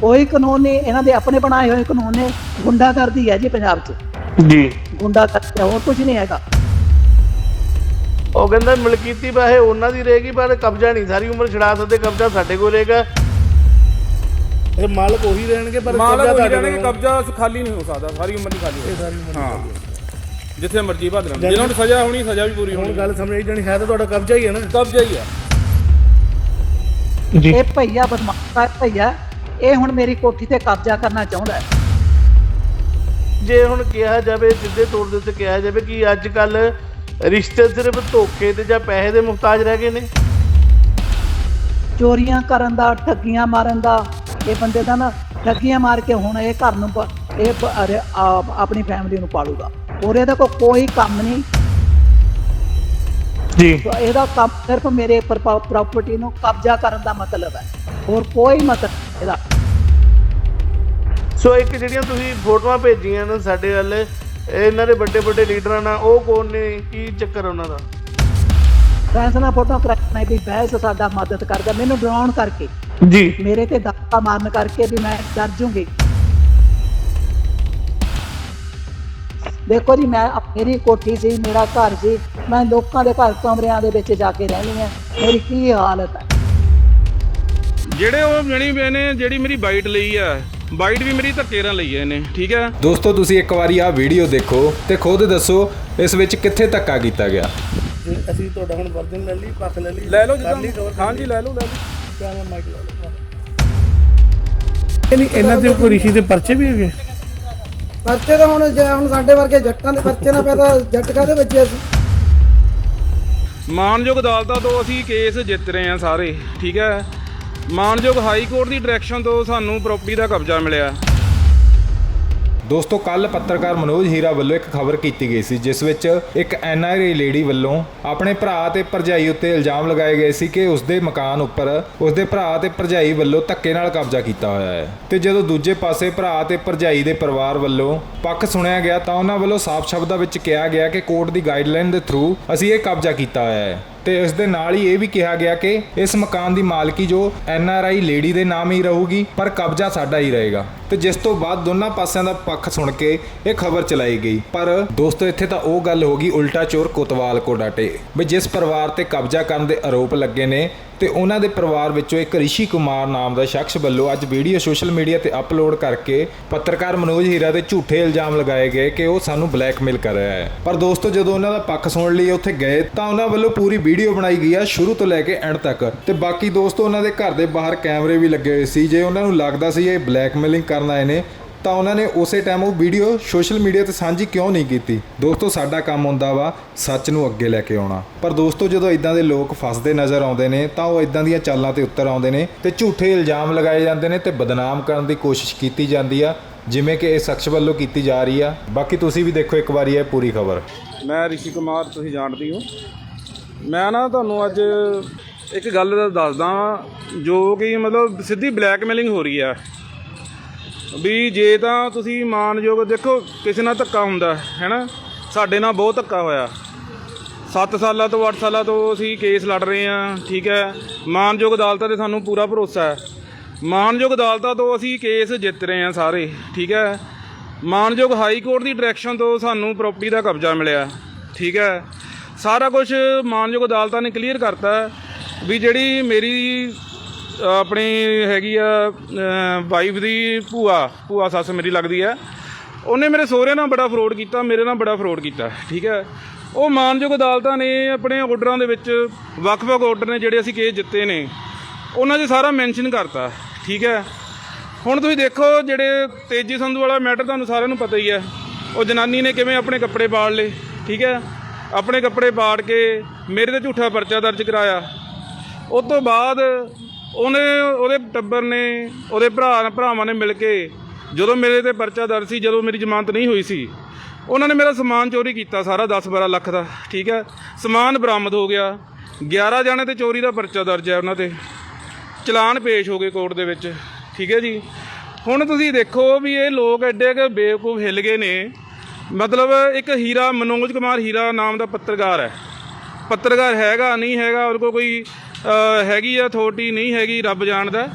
ਕੋਈ ਕਾਨੂੰਨ ਨਹੀਂ ਇਹਨਾਂ ਦੇ ਆਪਣੇ ਬਣਾਏ ਹੋਏ ਕਾਨੂੰਨ ਨੇ ਗੁੰਡਾਗਰਦੀ ਹੈ ਜੀ ਪੰਜਾਬ 'ਚ। ਜੀ। ਗੁੰਡਾਗਰਦੀ ਹੈ, ਹੋਰ ਕੁਝ ਨਹੀਂ ਹੈਗਾ। ਉਹ ਕਹਿੰਦਾ ਮਲਕੀਤੀ ਬਾਹੇ ਉਹਨਾਂ ਦੀ ਰਹੇਗੀ ਪਰ ਕਬਜ਼ਾ ਨਹੀਂ। ਸਾਰੀ ਉਮਰ ਛਡਾ ਸਕਦੇ ਕਬਜ਼ਾ ਸਾਡੇ ਕੋਲ ਰਹੇਗਾ। ਇਹ ਮਾਲਕ ਉਹੀ ਰਹਿਣਗੇ ਪਰ ਮਾਲਕ ਕਬਜ਼ਾ ਹੋਈ ਤੁਹਾਡੇ ਜਾਣਗੇ ਕੋਲ। ਕਬਜ਼ਾ ਖਾਲੀ ਨਹੀਂ ਹੋ ਸਕਦਾ ਸਾਰੀ ਉਮਰ ਨਹੀਂ ਖਾਲੀ ਹੋ ਹਾਂ। ਜਿੱਥੇ ਮਰਜ਼ੀ ਭੱਜ ਲੈਣ। ਜਿਹਨਾਂ ਨੂੰ ਸਜ਼ਾ ਹੋਣੀ ਸਜ਼ਾ ਵੀ ਪੂਰੀ ਹੁਣ ਹੋਣੀ। ਗੱਲ ਸਮਝ ਜਾਣੀ ਹੈ ਤਾਂ ਤੁਹਾਡਾ ਕਬਜ਼ਾ ਹੀ ਹੈ ਨਾ। ਕਬਜ਼ਾ ਹੀ ਆ ਇਹ ਭਈਆ ਬਦਮਾਸ਼ ਹੈ ਭਈਆ। ਇਹ ਹੁਣ ਮੇਰੀ ਕੋਠੀ ਤੇ ਕਬਜ਼ਾ ਕਰਨਾ ਚਾਹੁੰਦਾ ਹੈ। ਜੇ ਹੁਣ ਕਿਹਾ ਜਾਵੇ ਸਿੱਧੇ ਤੌਰ ਦੇ ਉੱਤੇ ਕਿਹਾ ਜਾਵੇ ਕਿ ਅੱਜ ਕੱਲ ਰਿਸ਼ਤੇ ਸਿਰਫ ਧੋਖੇ ਤੇ ਜਾਂ ਪੈਸੇ ਦੇ ਮੁਹਤਾਜ ਰਹਿ ਗਏ ਨੇ। ਚੋਰੀਆਂ ਕਰਨ ਦਾ ਠੱਗੀਆਂ ਮਾਰਨ ਦਾ ਇਹ ਬੰਦੇ ਦਾ ਨਾ ਠੱਗੀਆਂ ਮਾਰ ਕੇ ਹੁਣ ਇਹ ਘਰ ਨੂੰ ਪ- ਇਹ ਪ- ਅਰੇ ਆਪ- ਆਪਣੀ ਫੈਮਿਲੀ ਨੂੰ ਪਾਲੂਗਾ। ਔਰ ਇਹਦਾ ਕੋ ਕੋਈ ਕੰਮ ਨਹੀਂ। ਜੀ। ਇਹਦਾ ਕੰਮ ਸਿਰਫ ਮੇਰੇ ਪ੍ਰਾਪਰਟੀ ਨੂੰ ਕਬਜ਼ਾ ਕਰਨ ਦਾ ਮਤਲਬ ਹੈ। ਹੋਰ ਕੋਈ ਮਤਲਬ ਇਹਦਾ। ਸੋ ਇੱਕ ਜਿਹੜੀਆਂ ਤੁਸੀਂ ਫੋਟੋਆਂ ਭੇਜੀਆਂ ਨੇ ਸਾਡੇ ਵੱਲ ਇਹਨਾਂ ਦੇ ਵੱਡੇ ਵੱਡੇ ਲੀਡਰਾਂ ਨਾਲ ਉਹ ਕੌਣ ਨੇ? ਕੀ ਚੱਕਰ ਉਹਨਾਂ ਦਾ? ਫੈਸਲਾ ਫੋਟੋ ਕਰਾਉਣਾ ਵੀ ਬਹਿਸ ਸਾਡਾ ਮਦਦ ਕਰਦਾ ਮੈਨੂੰ ਡਰਾਉਣ ਕਰਕੇ। ਜੀ। ਮੇਰੇ ਤੇ ਧੱਕਾ ਮਾਰਨ ਕਰਕੇ ਵੀ ਮੈਂ ਡਰ ਜੂੰਗੀ। ਦੇਖੋ ਜੀ ਮੈਂ ਮੇਰੀ ਕੋਠੀ ਸੀ ਮੇਰਾ ਘਰ ਸੀ ਮੈਂ ਲੋਕਾਂ ਦੇ ਘਰ ਕਮਰਿਆਂ ਦੇ ਵਿੱਚ ਜਾ ਕੇ ਰਹਿਣੀ ਹੈ। ਮੇਰੀ ਕੀ ਹਾਲਤ ਹੈ? ਜਿਹੜੇ ਉਹ ਜਣੀ ਨੇ ਜਿਹੜੀ ਮੇਰੀ ਬਾਈਟ ਲਈ ਆ ਬਾਈਟ ਵੀ ਮੇਰੀ ਧੱਕੇ ਨਾਲ ਲਈ ਆ ਇਹਨੇ ਠੀਕ ਹੈ? ਦੋਸਤੋ ਤੁਸੀਂ ਇੱਕ ਵਾਰੀ ਆਹ ਵੀਡੀਓ ਦੇਖੋ ਤੇ ਖੁਦ ਦੱਸੋ ਇਸ ਵਿੱਚ ਕਿੱਥੇ ਧੱਕਾ ਕੀਤਾ ਗਿਆ। ਅਸੀਂ ਤੁਹਾਡਾ ਹੁਣ ਵਰਜਨ ਲੈ ਲਈ ਪੱਖ ਲੈ ਲਈ ਲੈ ਲਓ ਜਿੱਦਾਂ ਹਾਂਜੀ ਲੈ ਲਓ ਲੈ ਲਓ। ਪਿਆਰਾ ਮਾਈਕ ਲਾ ਲਓ ਨਹੀਂ ਇਹਨਾਂ ਦੇ ਕੋਈ ਰਿਸ਼ੀ ਦੇ ਪਰਚੇ ਵੀ ਹੈਗੇ। ਪਰਚੇ ਤਾਂ ਹੁਣ ਜੇ ਹੁਣ ਸਾਡੇ ਵਰਗੇ ਜੱਟਾਂ ਦੇ ਪਰਚੇ ਨਾ ਪੈਦਾ ਜੱਟ ਕਾਹਦੇ ਬੱਚੇ ਅਸੀਂ? ਮਾਨਯੋਗ ਅਦਾਲਤਾਂ ਤੋਂ ਅਸੀਂ ਕੇਸ ਜਿੱਤ ਰਹੇ ਹਾਂ ਸਾਰੇ ਠੀਕ ਹੈ? ਮਾਨਯੋਗ ਹਾਈ ਕੋਰਟ ਦੀ ਡਾਇਰੈਕਸ਼ਨ ਤੋਂ ਸਾਨੂੰ ਪ੍ਰਾਪਰਟੀ ਦਾ ਕਬਜ਼ਾ ਮਿਲਿਆ। ਦੋਸਤੋ ਕੱਲ ਪੱਤਰਕਾਰ ਮਨੋਜ ਹੀਰਾ ਵੱਲੋਂ ਇੱਕ ਖਬਰ ਕੀਤੀ ਗਈ ਸੀ, ਜਿਸ ਵਿੱਚ ਇੱਕ ਐਨਆਰਆਈ ਲੇਡੀ ਵੱਲੋਂ ਆਪਣੇ ਭਰਾ ਤੇ ਭਰਜਾਈ ਉੱਤੇ ਇਲਜ਼ਾਮ ਲਗਾਏ ਗਏ ਸੀ ਕਿ ਉਸਦੇ ਮਕਾਨ ਉੱਪਰ ਉਸਦੇ ਭਰਾ ਤੇ ਭਰਜਾਈ ਵੱਲੋਂ ਧੱਕੇ ਨਾਲ ਕਬਜ਼ਾ ਕੀਤਾ ਹੋਇਆ ਹੈ। ਤੇ ਜਦੋਂ ਦੂਜੇ ਪਾਸੇ ਭਰਾ ਤੇ ਭਰਜਾਈ ਦੇ ਪਰਿਵਾਰ ਵੱਲੋਂ ਪੱਖ ਸੁਣਿਆ ਗਿਆ ਤਾਂ ਉਹਨਾਂ ਵੱਲੋਂ ਸਾਫ਼ ਸ਼ਬਦਾਂ ਵਿੱਚ ਕਿਹਾ ਗਿਆ ਕਿ ਕੋਰਟ ਦੀ ਗਾਈਡਲਾਈਨ ਦੇ ਥਰੂ ਅਸੀਂ ਇਹ ਕਬਜ਼ਾ ਕੀਤਾ ਹੋਇਆ ਹੈ। ਤੇ ਇਸ ਦੇ ਨਾਲ ਹੀ ਇਹ ਵੀ ਕਿਹਾ ਗਿਆ ਕਿ ਇਸ ਮਕਾਨ ਦੀ ਮਾਲਕੀ ਜੋ ਐਨ ਆਰ ਆਈ ਲੇਡੀ ਦੇ ਨਾਮ ਹੀ ਰਹੂਗੀ, ਪਰ ਕਬਜ਼ਾ ਸਾਡਾ ਹੀ ਰਹੇਗਾ। ਤੇ ਜਿਸ ਤੋਂ ਬਾਅਦ ਦੋਨਾਂ ਪਾਸਿਆਂ ਦਾ ਪੱਖ ਸੁਣ ਕੇ ਇਹ ਖਬਰ ਚਲਾਈ ਗਈ। ਪਰ ਦੋਸਤੋ, ਇੱਥੇ ਤਾਂ ਉਹ ਗੱਲ ਹੋ ਗਈ ਉਲਟਾ ਚੋਰ ਕੋਤਵਾਲ ਕੋ ਡਾਟੇ ਵੀ ਜਿਸ ਪਰਿਵਾਰ ਤੇ ਕਬਜ਼ਾ ਕਰਨ ਦੇ ਆਰੋਪ ਲੱਗੇ ਨੇ ਤੇ ਉਹਨਾਂ ਦੇ ਪਰਿਵਾਰ ਵਿੱਚੋਂ ਇੱਕ ਰਿਸ਼ੀ ਕੁਮਾਰ ਨਾਮ ਦਾ ਸ਼ਖਸ ਵੱਲੋਂ ਅੱਜ ਵੀਡੀਓ ਸੋਸ਼ਲ ਮੀਡੀਆ ਤੇ ਅਪਲੋਡ ਕਰਕੇ ਪੱਤਰਕਾਰ ਮਨੋਜ ਹੀਰਾ ਤੇ ਝੂਠੇ ਇਲਜ਼ਾਮ ਲਗਾਏ ਗਏ ਕਿ ਉਹ ਸਾਨੂੰ ਬਲੈਕਮੇਲ ਕਰ ਰਿਹਾ ਹੈ। ਪਰ ਦੋਸਤੋ, ਜਦੋਂ ਉਹਨਾਂ ਦਾ ਪੱਖ ਸੁਣਨ ਲਈ ਉੱਥੇ ਗਏ, ਤਾਂ ਉਹਨਾਂ ਵੱਲੋਂ ਪੂਰੀ ਵੀਡੀਓ ਬਣਾਈ ਗਈ ਆ ਸ਼ੁਰੂ ਤੋਂ ਲੈ ਕੇ ਐਂਡ ਤੱਕ। ਤੇ ਬਾਕੀ ਦੋਸਤੋ, ਉਹਨਾਂ ਦੇ ਘਰ ਦੇ ਬਾਹਰ ਕੈਮਰੇ ਵੀ ਲੱਗੇ ਹੋਏ ਸੀ। ਜੇ ਉਹਨਾਂ ਨੂੰ ਲੱਗਦਾ ਸੀ ਇਹ ਬਲੈਕਮੇਲਿੰਗ ਕਰਨ ਆਏ ਨੇ ਤਾਂ ਉਹਨਾਂ ਨੇ ਉਸੇ ਟਾਈਮ ਉਹ ਵੀਡੀਓ ਸੋਸ਼ਲ ਮੀਡੀਆ ਤੇ ਸਾਂਝੀ ਕਿਉਂ ਨਹੀਂ ਕੀਤੀ? ਦੋਸਤੋ, ਸਾਡਾ ਕੰਮ ਹੁੰਦਾ ਵਾ ਸੱਚ ਨੂੰ ਅੱਗੇ ਲੈ ਕੇ ਆਉਣਾ। ਪਰ ਦੋਸਤੋ, ਜਦੋਂ ਇਦਾਂ ਦੇ ਲੋਕ ਫਸਦੇ ਨਜ਼ਰ ਆਉਂਦੇ ਨੇ, ਤਾਂ ਉਹ ਇਦਾਂ ਦੀਆਂ ਚਾਲਾਂ ਤੇ ਉੱਤਰ ਆਉਂਦੇ ਨੇ ਤੇ ਝੂਠੇ ਇਲਜ਼ਾਮ ਲਗਾਏ ਜਾਂਦੇ ਨੇ ਤੇ ਬਦਨਾਮ ਕਰਨ ਦੀ ਕੋਸ਼ਿਸ਼ ਕੀਤੀ ਜਾਂਦੀ ਆ, ਜਿਵੇਂ ਕਿ ਇਹ ਸ਼ਖਸ ਵੱਲੋਂ ਕੀਤੀ ਜਾ ਰਹੀ ਆ। ਬਾਕੀ ਤੁਸੀਂ ਵੀ ਦੇਖੋ ਇੱਕ ਵਾਰੀ ਇਹ ਪੂਰੀ ਖਬਰ। ਮੈਂ ਰਿਸ਼ੀ ਕੁਮਾਰ, ਤੁਸੀਂ ਜਾਣਦੇ ਹੋ ਮੈਂ ਨਾ ਤੁਹਾਨੂੰ ਅੱਜ ਇੱਕ ਗੱਲ ਦੱਸਦਾ ਜੋ ਕਿ ਮਤਲਬ ਸਿੱਧੀ ਬਲੈਕਮੇਲਿੰਗ ਹੋ ਰਹੀ ਆ। ਵੀ ਜੇ ਤਾਂ ਤੁਸੀਂ ਮਾਨਯੋਗ ਦੇਖੋ, ਕਿਸੇ ਨਾਲ ਧੱਕਾ ਹੁੰਦਾ ਹੈ ਨਾ ਸਾਡੇ ਨਾਲ ਬਹੁਤ ਧੱਕਾ ਹੋਇਆ। 7 ਸਾਲਾਂ ਤੋਂ 8 ਸਾਲਾਂ ਤੋਂ ਅਸੀਂ ਕੇਸ ਲੜ ਰਹੇ ਹਾਂ, ਠੀਕ ਹੈ? ਮਾਨਯੋਗ ਅਦਾਲਤਾਂ ਤੇ ਸਾਨੂੰ ਪੂਰਾ ਭਰੋਸਾ ਹੈ। ਮਾਨਯੋਗ ਅਦਾਲਤਾਂ ਤੋਂ ਅਸੀਂ ਕੇਸ ਜਿੱਤ ਰਹੇ ਹਾਂ ਸਾਰੇ, ਠੀਕ ਹੈ? ਮਾਨਯੋਗ ਹਾਈ ਕੋਰਟ ਦੀ ਡਾਇਰੈਕਸ਼ਨ ਤੋਂ ਸਾਨੂੰ ਪ੍ਰਾਪਰਟੀ ਦਾ ਕਬਜ਼ਾ ਮਿਲਿਆ, ਠੀਕ ਹੈ? ਸਾਰਾ ਕੁਝ ਮਾਨਯੋਗ ਅਦਾਲਤਾਂ ਨੇ ਕਲੀਅਰ ਕਰਤਾ ਵੀ ਜਿਹੜੀ ਮੇਰੀ ਆਪਣੀ ਹੈਗੀ ਆ ਵਾਈਫ ਦੀ ਭੂਆ ਭੂਆ ਸੱਸ ਮੇਰੀ ਲੱਗਦੀ ਹੈ ਉਹਨੇ ਮੇਰੇ ਸਹੁਰੇ ਨਾਲ ਬੜਾ ਫਰੋਡ ਕੀਤਾ, ਮੇਰੇ ਨਾਲ ਬੜਾ ਫਰੋਡ ਕੀਤਾ, ਠੀਕ ਹੈ ਉਹ ਮਾਨਯੋਗ ਅਦਾਲਤਾਂ ਨੇ ਆਪਣੇ ਆਰਡਰਾਂ ਦੇ ਵਿੱਚ ਵੱਖ-ਵੱਖ ਆਰਡਰ ਨੇ ਜਿਹੜੇ ਅਸੀਂ ਕੇਸ ਜਿੱਤੇ ਨੇ, ਉਹਨਾਂ 'ਚ ਸਾਰਾ ਮੈਂਸ਼ਨ ਕਰਤਾ, ਠੀਕ ਹੈ ਹੁਣ ਤੁਸੀਂ ਦੇਖੋ ਜਿਹੜੇ ਤੇਜੀ ਸੰਧੂ ਵਾਲਾ ਮੈਟਰ ਤੁਹਾਨੂੰ ਸਾਰਿਆਂ ਨੂੰ ਪਤਾ ਹੀ ਹੈ ਉਹ ਜਨਾਨੀ ਨੇ ਕਿਵੇਂ ਆਪਣੇ ਕੱਪੜੇ ਪਾੜ ਲਏ, ਠੀਕ ਹੈ ਆਪਣੇ ਕੱਪੜੇ ਪਾੜ ਕੇ ਮੇਰੇ ਤੇ ਝੂਠਾ ਪਰਚਾ ਦਰਜ ਕਰਾਇਆ। ਉਸ ਤੋਂ ਬਾਅਦ ਉਹਨੇ, ਉਹਦੇ ਟੱਬਰ ਨੇ, ਉਹਦੇ ਭਰਾ, ਭਰਾਵਾਂ ਨੇ ਮਿਲ ਕੇ ਜਦੋਂ ਮੇਰੇ ਤੇ ਪਰਚਾ ਦਰਜ ਸੀ, ਜਦੋਂ ਮੇਰੀ ਜ਼ਮਾਨਤ ਨਹੀਂ ਹੋਈ ਸੀ, ਉਹਨਾਂ ਨੇ ਮੇਰਾ ਸਮਾਨ ਚੋਰੀ ਕੀਤਾ ਸਾਰਾ 10-12 ਲੱਖ ਦਾ, ਠੀਕ ਹੈ? ਸਮਾਨ ਬਰਾਮਦ ਹੋ ਗਿਆ। 11 ਜਾਣੇ ਤੇ ਚੋਰੀ ਦਾ ਪਰਚਾ ਦਰਜ ਹੈ ਉਹਨਾਂ ਤੇ। ਚਲਾਨ ਪੇਸ਼ ਹੋ ਗਏ ਕੋਰਟ ਦੇ ਵਿੱਚ, ਠੀਕ ਹੈ ਜੀ? ਹੁਣ ਤੁਸੀਂ ਦੇਖੋ ਵੀ ਇਹ ਲੋਕ ਐਡੇ ਕਿ ਬੇਵਕੂਫ ਹਿੱਲ ਗਏ ਨੇ। ਮਤਲਬ ਇੱਕ ਹੀਰਾ, ਮਨੋਜ ਕੁਮਾਰ ਹੀਰਾ ਨਾਮ ਦਾ ਪੱਤਰਕਾਰ ਹੈ। ਪੱਤਰਕਾਰ ਹੈਗਾ, ਨਹੀਂ ਹੈਗਾ, ਉਹਦੇ ਕੋਲ ਕੋਈ ਹੈਗੀ ਆ ਅਥਾਰਟੀ ਨਹੀਂ ਹੈਗੀ ਰੱਬ ਜਾਣਦਾ।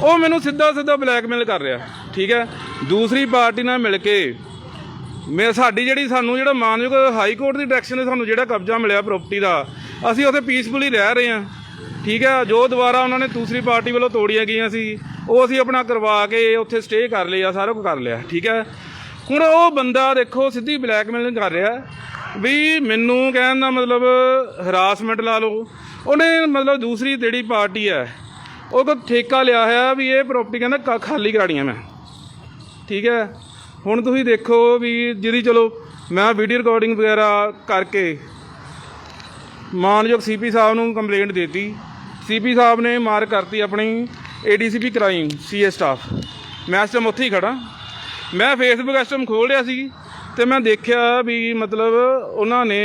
ਉਹ ਮੈਨੂੰ ਸਿੱਧਾ ਸਿੱਧਾ ਬਲੈਕਮੇਲ ਕਰ ਰਿਹਾ, ਠੀਕ ਹੈ? ਦੂਸਰੀ ਪਾਰਟੀ ਨਾਲ ਮਿਲ ਕੇ ਮੇ ਸਾਡੀ ਜਿਹੜੀ ਸਾਨੂੰ ਜਿਹੜਾ ਮਾਨਯੋਗ ਹਾਈ ਕੋਰਟ ਦੀ ਡਾਇਰੈਕਸ਼ਨ ਨੇ ਸਾਨੂੰ ਜਿਹੜਾ ਕਬਜ਼ਾ ਮਿਲਿਆ ਪ੍ਰਾਪਰਟੀ ਦਾ, ਅਸੀਂ ਉੱਥੇ ਪੀਸਫੁਲੀ ਰਹਿ ਰਹੇ ਹਾਂ, ਠੀਕ ਹੈ? ਜੋ ਦੁਬਾਰਾ ਉਹਨਾਂ ਨੇ ਦੂਸਰੀ ਪਾਰਟੀ ਵੱਲੋਂ ਤੋੜੀਆਂ ਗਈਆਂ ਸੀ, ਉਹ ਅਸੀਂ ਆਪਣਾ ਕਰਵਾ ਕੇ ਉੱਥੇ ਸਟੇ ਕਰ ਲਿਆ ਸਾਰਾ ਕੁਝ ਕਰ ਲਿਆ, ਠੀਕ ਹੈ? ਹੁਣ ਉਹ ਬੰਦਾ ਦੇਖੋ, ਸਿੱਧੀ ਬਲੈਕਮੇਲਿੰਗ ਕਰ ਰਿਹਾ, ਵੀ ਮੈਨੂੰ ਕਹਿਣ ਦਾ ਮਤਲਬ ਹਰਾਸਮੈਂਟ ਲਾ ਲਓ ਉਹਨੇ ਮਤਲਬ ਦੂਸਰੀ ਜਿਹੜੀ ਪਾਰਟੀ ਹੈ, ਉਹ ਕੋ ਠੇਕਾ ਲਿਆ ਹੋਇਆ ਵੀ ਇਹ ਪ੍ਰਾਪਰਟੀ ਕਹਿੰਦਾ ਕ- ਖਾਲੀ ਕਰਾਣੀ ਹੈ ਮੈਂ। ਠੀਕ ਹੈ? ਹੁਣ ਤੁਸੀਂ ਦੇਖੋ ਵੀ ਜਿਹਦੀ ਚਲੋ ਮੈਂ ਵੀਡੀਓ ਰਿਕਾਰਡਿੰਗ ਵਗੈਰਾ ਕਰਕੇ ਮਾਨਯੋਗ ਸੀਪੀ ਸਾਹਿਬ ਨੂੰ ਕੰਪਲੇਂਟ ਦਿੱਤੀ। ਸੀਪੀ ਸਾਹਿਬ ਨੇ ਮਾਰ ਕਰਤੀ ਆਪਣੀ ਏਡੀਸੀਪੀ ਕ੍ਰਾਈਮ ਸੀਏ ਸਟਾਫ ਮੈਂ ਇਸ ਟਾਈਮ ਉੱਥੇ ਹੀ ਖੜਾ ਮੈਂ ਫੇਸਬੁੱਕ ਇਸ ਟਾਈਮ ਖੋਲ ਰਿਹਾ ਸੀ ਤੇ ਮੈਂ ਦੇਖਿਆ ਵੀ ਮਤਲਬ ਉਹਨਾਂ ਨੇ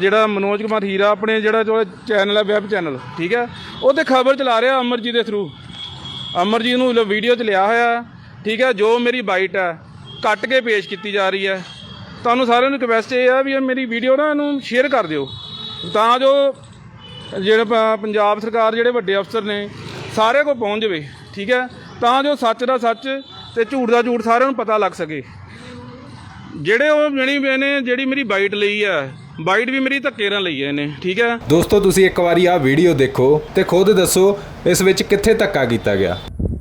ਜਿਹੜਾ ਮਨੋਜ ਕੁਮਾਰ ਹੀਰਾ ਆਪਣੇ ਜਿਹੜਾ ਜੋ ਚੈਨਲ ਹੈ ਵੈਬ ਚੈਨਲ ਠੀਕ ਹੈ? ਉਹ ਤੇ ਖਬਰ ਚਲਾ ਰਿਹਾ ਅਮਰਜੀਤ ਦੇ ਥਰੂ ਅਮਰਜੀਤ ਨੂੰ ਵੀਡੀਓ 'ਚ ਲਿਆ ਹੋਇਆ, ਠੀਕ ਹੈ? ਜੋ ਮੇਰੀ ਬਾਈਟ ਹੈ, ਕੱਟ ਕੇ ਪੇਸ਼ ਕੀਤੀ ਜਾ ਰਹੀ ਹੈ। ਤੁਹਾਨੂੰ ਸਾਰਿਆਂ ਨੂੰ ਰਿਕਵੈਸਟ ਇਹ ਆ ਵੀ ਮੇਰੀ ਵੀਡੀਓ ਨਾ ਇਹਨੂੰ ਸ਼ੇਅਰ ਕਰ ਦਿਓ। ਤਾਂ ਜੋ ਜਿਹੜੇ ਪੰਜਾਬ ਸਰਕਾਰ ਜਿਹੜੇ ਵੱਡੇ ਅਫਸਰ ਨੇ, ਸਾਰੇ ਕੋ ਪਹੁੰਚ ਜਾਵੇ, ਠੀਕ ਹੈ? ਤਾਂ ਜੋ ਸੱਚ ਦਾ ਸੱਚ ਤੇ ਝੂਠ ਦਾ ਝੂਠ ਸਾਰਿਆਂ ਨੂੰ ਪਤਾ ਲੱਗ ਸਕੇ। ਜਿਹੜੇ ਉਹ ਜਿਹੜੀ ਇਹਨੇ ਜਿਹੜੀ ਮੇਰੀ ਬਾਈਟ ਲਈ ਹੈ ਬਾਈਟ ਵੀ ਮੇਰੀ ਧੱਕੇ ਨਾਲ ਲਈ ਹੈ ਇਹਨੇ ਠੀਕ ਹੈ? ਦੋਸਤੋ ਤੁਸੀਂ ਇੱਕ ਵਾਰੀ ਆਹ ਵੀਡੀਓ ਦੇਖੋ ਤੇ ਖੁਦ ਦੱਸੋ ਇਸ ਵਿੱਚ ਕਿੱਥੇ ਧੱਕਾ ਕੀਤਾ ਗਿਆ।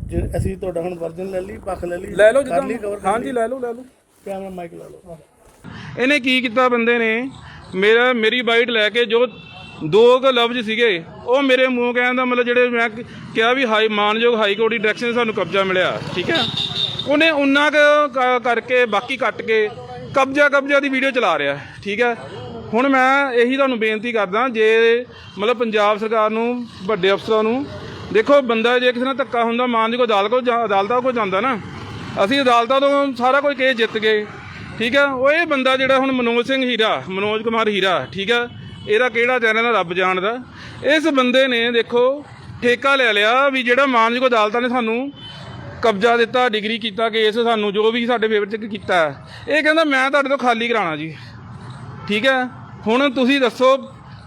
ਜੇ ਅਸੀਂ ਤੁਹਾਡਾ ਹੁਣ ਵਰਜਨ ਲੈ ਲਈ ਪੱਖ ਲੈ ਲਈ ਲੈ ਲਓ ਜਿੱਦਾਂ ਹਾਂਜੀ ਲੈ ਲਓ ਲੈ ਲਓ। ਕੈਮਰਾ ਮਾਈਕ ਲਾ ਲਓ ਇਹਨੇ ਕੀ ਕੀਤਾ ਬੰਦੇ ਨੇ? ਮੇਰਾ ਮੇਰੀ ਬਾਈਟ ਲੈ ਕੇ ਜੋ ਦੋ ਕੁ ਲਫ਼ਜ਼ ਸੀਗੇ ਉਹ ਮੇਰੇ ਮੂੰਹ ਕਹਿਣ ਦਾ ਮਤਲਬ ਜਿਹੜੇ ਮੈਂ ਕਿਹਾ ਵੀ ਹਾਈ ਮਾਨਯੋਗ ਹਾਈ ਕੋਰਟ ਦੀ ਡਾਇਰੈਕਸ਼ਨ ਸਾਨੂੰ ਕਬਜ਼ਾ ਮਿਲਿਆ ਠੀਕ ਹੈ? ਉਹਨੇ ਉਨਾ ਕੁ ਕ- ਕਰਕੇ ਬਾਕੀ ਕੱਟ ਕੇ ਕਬਜ਼ਾ ਕਬਜ਼ਾ ਦੀ ਵੀਡੀਓ ਚਲਾ ਰਿਹਾ ਠੀਕ ਹੈ? ਹੁਣ ਮੈਂ ਇਹੀ ਤੁਹਾਨੂੰ ਬੇਨਤੀ ਕਰਦਾ, ਜੇ ਮਤਲਬ ਪੰਜਾਬ ਸਰਕਾਰ ਨੂੰ, ਵੱਡੇ ਅਫਸਰਾਂ ਨੂੰ, ਦੇਖੋ ਬੰਦਾ ਜੇ ਕਿਸੇ ਨਾਲ ਧੱਕਾ ਹੁੰਦਾ ਮਾਨਯੋਗ ਅਦਾਲਤ ਕੋਲ ਜਾ- ਅਦਾਲਤਾਂ ਕੋਲ ਜਾਂਦਾ ਨਾ, ਅਸੀਂ ਅਦਾਲਤਾਂ ਤੋਂ ਸਾਰਾ ਕੁਝ ਕੇਸ ਜਿੱਤ ਗਏ, ਠੀਕ ਹੈ ਉਹ ਇਹ ਬੰਦਾ ਜਿਹੜਾ ਹੁਣ ਮਨੋਜ ਸਿੰਘ ਹੀਰਾ, ਮਨੋਜ ਕੁਮਾਰ ਹੀਰਾ, ਠੀਕ ਹੈ ਇਹਦਾ ਕਿਹੜਾ ਚੈਨਲ ਹੈ ਰੱਬ ਜਾਣਦਾ। ਇਸ ਬੰਦੇ ਨੇ ਦੇਖੋ, ਠੇਕਾ ਲੈ ਲਿਆ ਵੀ ਜਿਹੜਾ ਮਾਨਯੋਗ ਅਦਾਲਤਾਂ ਨੇ ਸਾਨੂੰ ਕਬਜ਼ਾ ਦਿੱਤਾ, ਡਿਗਰੀ ਕੀਤਾ, ਕੇਸ ਸਾਨੂੰ ਜੋ ਵੀ ਸਾਡੇ ਫੇਵਰ ਚ ਕੀਤਾ। ਇਹ ਕਹਿੰਦਾ, ਮੈਂ ਤੁਹਾਡੇ ਤੋਂ ਖਾਲੀ ਕਰਾਣਾ ਜੀ। ਠੀਕ ਹੈ? ਹੁਣ ਤੁਸੀਂ ਦੱਸੋ,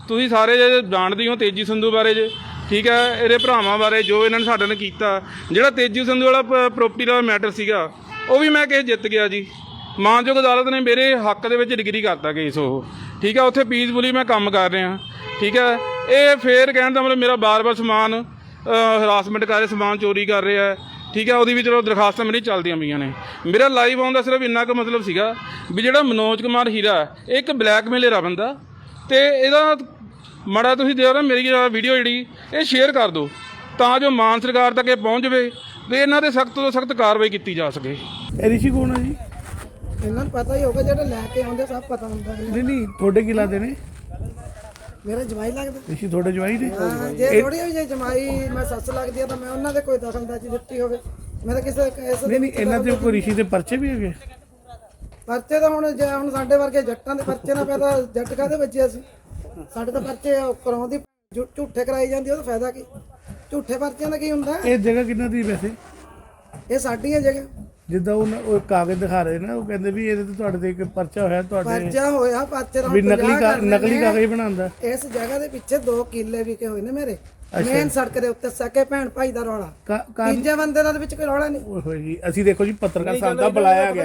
ਤੁਸੀਂ ਸਾਰੇ ਜੇ ਜਾਣਦੇ ਹੋ ਤੇਜੀ ਸੰਧੂ ਬਾਰੇ ਜੇ, ਠੀਕ ਹੈ? ਇਹਦੇ ਭਰਾਵਾਂ ਬਾਰੇ ਜੋ ਇਹਨਾਂ ਨੇ ਸਾਡੇ ਨਾਲ ਕੀਤਾ। ਜਿਹੜਾ ਤੇਜੀ ਸੰਧੂ ਵਾਲਾ ਪ੍ਰੋਪਰਟੀ ਦਾ ਮੈਟਰ ਸੀਗਾ, ਉਹ ਵੀ ਮੈਂ ਕੇਸ ਜਿੱਤ ਗਿਆ ਜੀ। ਮਾਨਯੋਗ ਅਦਾਲਤ ਨੇ ਮੇਰੇ ਹੱਕ ਦੇ ਵਿੱਚ ਡਿਗਰੀ ਕਰਤਾ ਕੇਸ ਉਹ। ਠੀਕ ਹੈ? ਉੱਥੇ ਪੀਸਫੁਲੀ ਮੈਂ ਕੰਮ ਕਰ ਰਿਹਾ। ਠੀਕ ਹੈ? ਇਹ ਫੇਰ ਕਹਿਣ ਦਾ ਮਤਲਬ ਮੇਰਾ ਬਾਰ-ਬਾਰ ਸਮਾਨ ਹਰਾਸਮੈਂਟ ਕਰ ਰਿਹਾ, ਸਮਾਨ ਚੋਰੀ ਕਰ ਰਿਹਾ। ਹੈ ਠੀਕ ਹੈ ਉਹਦੀ ਵੀ ਚਲੋ ਦਰਖਾਸਤਾਂ ਮੇਰੀ ਚੱਲਦੀਆਂ ਪਈਆਂ ਨੇ। ਮੇਰਾ ਲਾਈਵ ਆਉਣ ਦਾ ਸਿਰਫ ਇੰਨਾ ਕੁ ਮਤਲਬ ਸੀਗਾ ਵੀ ਜਿਹੜਾ ਮਨੋਜ ਕੁਮਾਰ ਹੀਰਾ ਹੈ, ਇਹ ਇੱਕ ਬਲੈਕਮੇਲਰ ਆ ਬੰਦਾ। ਤੇ ਇਹਦਾ ਮੜਾ ਤੁਸੀਂ ਦੇਖੋ ਨਾ ਮੇਰੀ ਵੀਡੀਓ ਜਿਹੜੀ ਇਹ ਸ਼ੇਅਰ ਕਰ ਦਿਓ। ਤਾਂ ਜੋ ਮਾਨ ਸਰਕਾਰ ਤੱਕ ਇਹ ਪਹੁੰਚ ਜਾਵੇ ਤੇ ਇਹਨਾਂ ਤੇ ਸਖਤ ਤੋਂ ਸਖਤ ਕਾਰਵਾਈ ਕੀਤੀ ਜਾ ਸਕੇ। ਇਹ ਰਿਸ਼ੀ ਕੌਣ ਹੈ ਜੀ? ਇਹਨਾਂ ਨੂੰ ਪਤਾ ਹੀ ਹੋਗਾ ਜਿਹੜੇ ਲੈ ਕੇ ਆਉਂਦੇ ਸਭ ਪਤਾ ਹੁੰਦਾ। ਨਹੀਂ ਨਹੀਂ ਤੁਹਾਡੇ ਕੀ ਲੱਗਦੇ ਨੇ? ਮੇਰਾ ਜਮਾਈ ਲੱਗਦਾ? ਰਿਸ਼ੀ ਤੁਹਾਡੇ ਜਵਾਈ ਦੇ? ਹਾਂ, ਜੇ ਥੋੜੀ ਹੋਈ ਜੇ ਜਮਾਈ ਮੈਂ ਸੱਸ ਲੱਗਦੀ ਆ ਤਾਂ ਮੈਂ ਉਹਨਾਂ ਦੇ ਕੋਈ ਦਖਲਅੰਦਾਜ਼ੀ ਦਿੱਤੀ ਹੋਵੇ। ਮੈਂ ਤਾਂ ਕਿਸੇ ਇਸ ਨਹੀਂ ਨਹੀਂ ਇਹਨਾਂ ਦੇ ਕੋਈ ਰਿਸ਼ੀ ਦੇ ਪਰਚੇ ਵੀ ਹੈਗੇ? ਪਰਚੇ ਤਾਂ ਹੁਣ ਜੇ ਹੁਣ ਸਾਡੇ ਵਰਗੇ ਜੱਟਾਂ ਦੇ ਪਰਚੇ ਨਾ ਪੈਦਾ ਜੱਟ ਕਾਦੇ ਬੱਚੇ ਅਸੀਂ? ਸਾਡੇ ਤਾਂ ਪਰਚੇ ਉਹ ਕਰਾਉਂਦੀ ਝੂ- ਝੂਠੇ ਕਰਾਈ ਜਾਂਦੀ ਉਹਦਾ ਫਾਇਦਾ ਕੀ? ਝੂਠੇ ਪਰਚਿਆਂ ਦਾ ਕੀ ਹੁੰਦਾ? ਇਹ ਜਗ੍ਹਾ ਕਿੰਨਾ ਦੀ ਵੈਸੇ? ਇਹ ਸਾਡੀ ਹੈ ਜਗ੍ਹਾ। ਜਿੱਦਾਂ ਉਹ ਉਹ ਕਾਗਜ਼ ਦਿਖਾ ਰਹੇ ਨਾ ਉਹ ਕਹਿੰਦੇ ਵੀ ਇਹਦੇ ਤੇ ਤੁਹਾਡੇ ਤੇ ਇੱਕ ਪਰਚਾ ਹੋਇਆ ਤੁਹਾਡੇ ਪਰਚਾ ਹੋਇਆ ਵੀ ਨਕਲੀ ਪੰਜਾਹ ਕਾ- ਕਰ ਰਹੇ ਨਕਲੀ ਨੇ। ਕਾਗਜ਼ ਬਣਾਉਂਦਾ ਇਸ ਜਗ੍ਹਾ ਦੇ ਪਿੱਛੇ ਦੋ ਕਿੱਲੇ ਵਿਕੇ ਹੋਏ ਨੇ ਮੇਰੇ ਮੇਨ ਸੜਕ ਦੇ ਉੱਤੇ ਸਕੇ ਭੈਣ ਭਾਈ ਦਾ ਰੌਲਾ। ਕਾ- ਕਾ- ਤੀਜੇ ਬੰਦੇ ਦਾ ਦੇ ਵਿੱਚ ਕੋਈ ਰੌਲਾ ਨਹੀਂ। ਓਏ ਹੋਏ ਜੀ ਅਸੀਂ ਦੇਖੋ ਜੀ ਪੱਤਰਕਾਰ ਸਾਨੂੰ ਤਾਂ ਬੁਲਾਇਆ ਗਿਆ।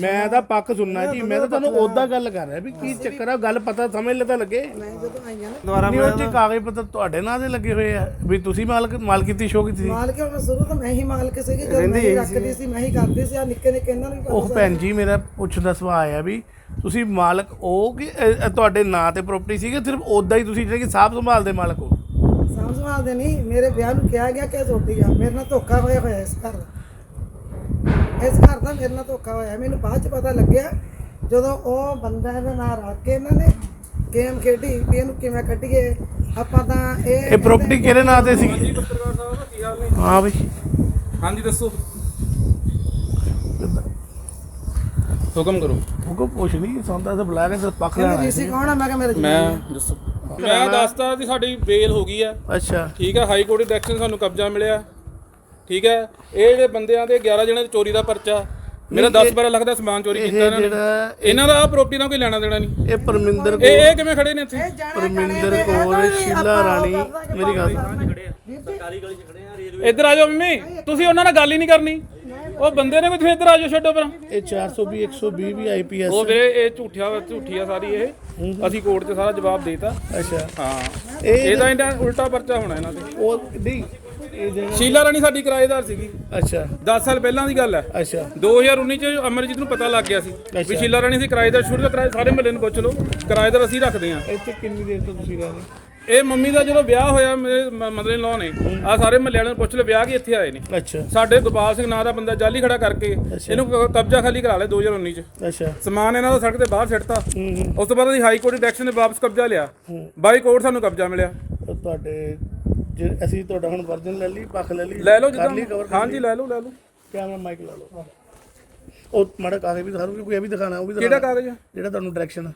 ਮੈਂ ਤਾਂ ਪੱਕ ਸੁਣਨਾ ਜੀ ਮੈਂ ਤਾਂ ਤੁਹਾਨੂੰ ਉਦਾਂ ਗੱਲ ਕਰ ਰਿਹਾ ਵੀ ਕੀ ਚੱਕਰ ਆ ਗੱਲ ਪਤਾ ਸਮਝ ਲੈ ਤਾਂ ਲੱਗੇ। ਮੈਂ ਜਦੋਂ ਆਈਆਂ ਨਾ ਨਹੀਂ ਉਹ ਕਾਗਜ਼ ਪੱਤਰ ਤੁਹਾਡੇ ਨਾਂ ਦੇ ਲੱਗੇ ਹੋਏ ਆ। ਵੀ ਤੁਸੀਂ ਮਾਲਕ ਮਾਲਕੀਤੀ ਸ਼ੋਅ ਕੀਤੀ ਸੀ। ਮਾਲਕ ਹੁਣ ਸ਼ੁਰੂ ਤੋਂ ਮੈਂ ਹੀ ਮਾਲਕ ਸੀਗੀ ਜਦੋਂ ਮੈਂ ਰੱਖਦੀ ਸੀ। ਮੈਂ ਹੀ ਕਰਦੀ ਸੀ ਆ ਨਿੱਕੇ ਨਿੱਕੇ ਇਹਨਾਂ ਨੂੰ ਉਹ ਭੈਣ ਜੀ ਮੇਰਾ ਪੁੱਛਦਾ ਸਵਾਲ ਆਇਆ ਵੀ ਤੁਸੀਂ ਮਾਲਕ ਉਹ ਕਿ ਤੁਹਾਡੇ ਨਾਂ ਤੇ ਪ੍ਰਾਪਰਟੀ ਸੀਗੀ ਸਿਰਫ ਉਦਾਂ ਹੀ ਤੁਸੀਂ ਜਿਹੜੇ ਕਿ ਸਾਹਬ ਸੰਭਾਲਦੇ ਮਾਲਕ ਹੋ? ਸਾਂਭ ਸੰਭਾਲ ਦੇ ਨਹੀਂ। ਮੇਰੇ ਵਿਆਹ ਨੂੰ ਕਿਹਾ ਗਿਆ ਕਿ ਰੋਟੀ ਆ। ਮੇਰੇ ਨਾਲ ਧੋਖਾ ਹੋਇਆ ਹੋਇਆ ਇਸ ਘਰ ਦਾ। ਇਸ ਘਰ ਦਾ ਮੇਰੇ ਨਾਲ ਧੋਖਾ ਹੋਇਆ। ਮੈਨੂੰ ਬਾਅਦ ਚ ਪਤਾ ਲੱਗਿਆ ਜਦੋਂ ਉਹ ਬੰਦਾ ਇਹਦੇ ਨਾਲ ਰੱਖ ਕੇ ਇਹਨਾਂ ਨੇ ਗੇਮ ਖੇਡੀ ਵੀ ਇਹਨੂੰ ਕਿਵੇਂ ਕੱਢੀਏ। ਆਪਾਂ ਤਾਂ ਇਹ ਇਹ ਪ੍ਰਾਪਰਟੀ ਕਿਹਦੇ ਨਾਂ ਤੇ ਸੀਗੀ ਪੱਤਰਕਾਰ ਸਾਹਿਬ ਕੀ ਹਾਲ ਨੇ? ਹਾਂ ਬਈ। ਹਾਂਜੀ ਦੱਸੋ। ਹੁਕਮ ਕਰੋ। ਉਹ ਕੋ ਪੁੱਛ ਨਹੀਂ ਸੌਂਦਾ ਤਾਂ ਬੁਲਾ ਕੇ ਤੇ ਪੱਖ ਲੈਣਾ ਕਹਿੰਦੇ ਰੀਸੀ ਕੌਣ ਆ? ਮੈਂ ਕਿਹਾ ਮੇਰੇ ਮੈਂ ਦੱਸੋ। ਮੈਂ ਦੱਸਤਾ ਕਿ ਸਾਡੀ ਬੇਲ ਹੋ ਗਈ ਹੈ ਅੱਛਾ। ਠੀਕ ਹੈ ਹਾਈ ਕੋਰਟ ਦੀ ਡਾਇਰੈਕਸ਼ਨ ਸਾਨੂੰ ਕਬਜ਼ਾ ਮਿਲਿਆ। ਠੀਕ ਹੈ ਇਹ ਜਿਹੜੇ ਬੰਦਿਆਂ ਦੇ 11 ਜਣਿਆਂ ਦੇ ਚੋਰੀ ਦਾ ਪਰਚਾ ਮੇਰਾ 10 12 ਲੱਖ ਦਾ ਸਮਾਨ ਚੋਰੀ ਕੀਤਾ ਇਹਨਾਂ ਨੇ। ਜਿਹੜਾ ਇਹਨਾਂ ਦਾ ਪ੍ਰਾਪਰਟੀ ਨਾਲ ਕੋਈ ਲੈਣਾ ਦੇਣਾ ਨਹੀਂ। ਇਹ ਪਰਮਿੰਦਰ ਕੌਰ ਇਹ ਕਿਵੇਂ ਖੜੇ ਨੇ ਇੱਥੇ? ਪਰਮਿੰਦਰ ਕੌਰ ਸ਼ੀਲਾ ਰਾਣੀ ਮੇਰੀ ਗੱਲ ਸੁਣ। ਇੱਧਰ ਆ ਜਾਓ ਮੰਮੀ ਤੁਸੀਂ ਉਹਨਾਂ ਨਾਲ ਗੱਲ ਹੀ ਨਹੀਂ ਕਰਨੀ। ਉਹ ਬੰਦੇ ਨੇ ਕੋਈ ਤੁਸੀਂ ਇੱਧਰ ਆ ਜਾਓ ਛੱਡੋ ਪਰ ਇਹ 420 120 ਵੀ ਆਈਪੀਐਸ ਉਹ ਵੀਰੇ ਇਹ ਝੂਠਿਆ ਝੂਠੀ ਆ ਸਾਰੀ ਇਹ। ਅਸੀਂ ਕੋਰਟ 'ਚ ਸਾਰਾ ਜਵਾਬ ਦੇਤਾ। ਅੱਛਾ। ਹਾਂ। ਇਹ ਇਹਦਾ ਇਹਨਾਂ ਉਲਟਾ ਪਰਚਾ ਹੋਣਾ ਇਹਨਾਂ ਤੇ। ਉਹ ਨਹੀਂ ਇਹ ਜਗ੍ਹਾ ਸ਼ੀਲਾ ਰਾਣੀ ਸਾਡੀ ਕਿਰਾਏਦਾਰ ਸੀਗੀ। ਅੱਛਾ। 10 ਸਾਲ ਪਹਿਲਾਂ ਦੀ ਗੱਲ ਹੈ। ਅੱਛਾ। 2019 ਚ ਅਮਰਜੀਤ ਨੂੰ ਪਤਾ ਲੱਗ ਗਿਆ ਸੀ ਵੀ ਸ਼ੀਲਾ ਰਾਣੀ ਸੀ ਕਿਰਾਏਦਾਰ। ਸ਼ੁਰੂ ਤੋਂ ਕਿਰਾਏ ਸਾਰੇ ਮਹੱਲੇ ਨੂੰ ਪੁੱਛ ਲਓ। ਕਿਰਾਏਦਾਰ ਅਸੀਂ ਰੱਖਦੇ ਆ ਇੱਥੇ ਕਿੰਨੀ ਦੇਰ ਤੋਂ ਤੁਸੀਂ ਰਹਿ ਰਹੇ ਇਹ ਮੰਮੀ ਦਾ ਜਦੋਂ ਵਿਆਹ ਹੋਇਆ ਮੇਰੇ ਮਦਰ ਲੋ ਨੇ ਆ ਸਾਰੇ ਮਹੱਲੇ ਵਾਲਿਆਂ ਨੂੰ ਪੁੱਛ ਲਓ ਵਿਆਹ ਕੀ ਇੱਥੇ ਆਏ ਨੇ। ਅੱਛਾ। ਸਾਡੇ ਗੋਪਾਲ ਸਿੰਘ ਨਾਂ ਦਾ ਬੰਦਾ ਜਾਲੀ ਖੜਾ ਕਰਕੇ ਇਹਨੂੰ ਕ- ਕਬਜ਼ਾ ਖਾਲੀ ਕਰਾ ਲਿਆ 2019 ਚ। ਅੱਛਾ। ਸਮਾਨ ਇਹਨਾਂ ਦਾ ਸੜਕ ਤੇ ਬਾਹਰ ਸਿੱਟਤਾ। ਉਸ ਤੋਂ ਬਾਅਦ ਅਸੀਂ ਹਾਈ ਕੋਰਟ ਡਾਇਰੈਕਸ਼ਨ ਨੇ ਵਾਪਸ ਕਬਜ਼ਾ ਲਿਆ। ਬਾਈ ਕੋਰਟ ਸਾਨੂੰ ਕਬਜ਼ਾ ਮਿਲਿਆ। ਤੁਹਾਡੇ ਜੇ ਅਸੀਂ ਤੁਹਾਡਾ ਹੁਣ ਵਰਜਨ ਲੈ ਲਈ ਪੱਖ ਲੈ ਲਈ ਲੈ ਲਓ ਜਿੱਦਾਂ cover ਕਰ ਹਾਂਜੀ ਲੈ ਲਓ ਲੈ ਲਓ। ਕੈਮਰਾ ਮਾਈਕ ਲਾ ਲਓ। ਉਹ ਮਾੜਾ ਕਾਗਜ਼ ਵੀ ਦਿਖਾ ਦਿਓ ਕੋਈ ਇਹ ਵੀ ਦਿਖਾਣਾ ਉਹ ਵੀ ਕਿਹੜਾ। ਕਾਗਜ਼ ਆ? ਜਿਹੜਾ ਤੁਹਾਨੂੰ ਡਾਇਰੈਕਸ਼ਨ